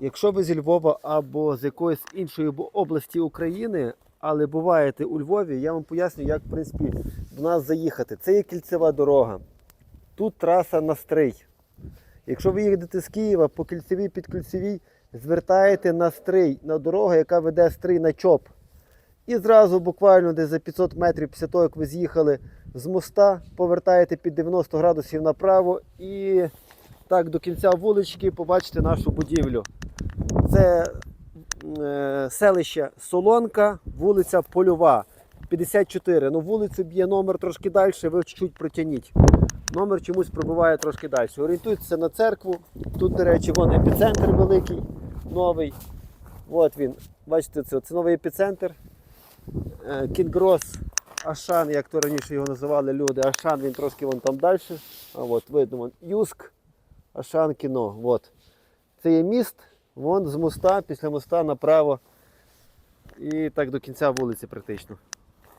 Якщо ви зі Львова або з якоїсь іншої області України, але буваєте у Львові, я вам поясню, як в принципі до нас заїхати. Це є кільцева дорога. Тут траса на стрий. Якщо ви їдете з Києва по кільцевій підкільцевій, звертаєте на стрий, на дорогу, яка веде стрий на чоп. І зразу буквально десь за 500 метрів після того, як ви з'їхали з моста, повертаєте під 90 градусів направо і так до кінця вулички побачите нашу будівлю. Це е, селище Солонка, вулиця Польова, 54. Ну, вулицю б'є номер трошки далі, ви чуть-чуть протягніть. Номер чомусь пробиває трошки далі. Орієнтуйтеся на церкву. Тут, до речі, вон епіцентр великий, новий. От він. Бачите, це, це новий епіцентр. Е, Кінгрос Ашан, як то раніше його називали люди. Ашан він трошки вон там далі. А от видно, вон Юск, Ашан кіно. От. Це є міст, вон з моста, після моста направо. І так до кінця вулиці практично.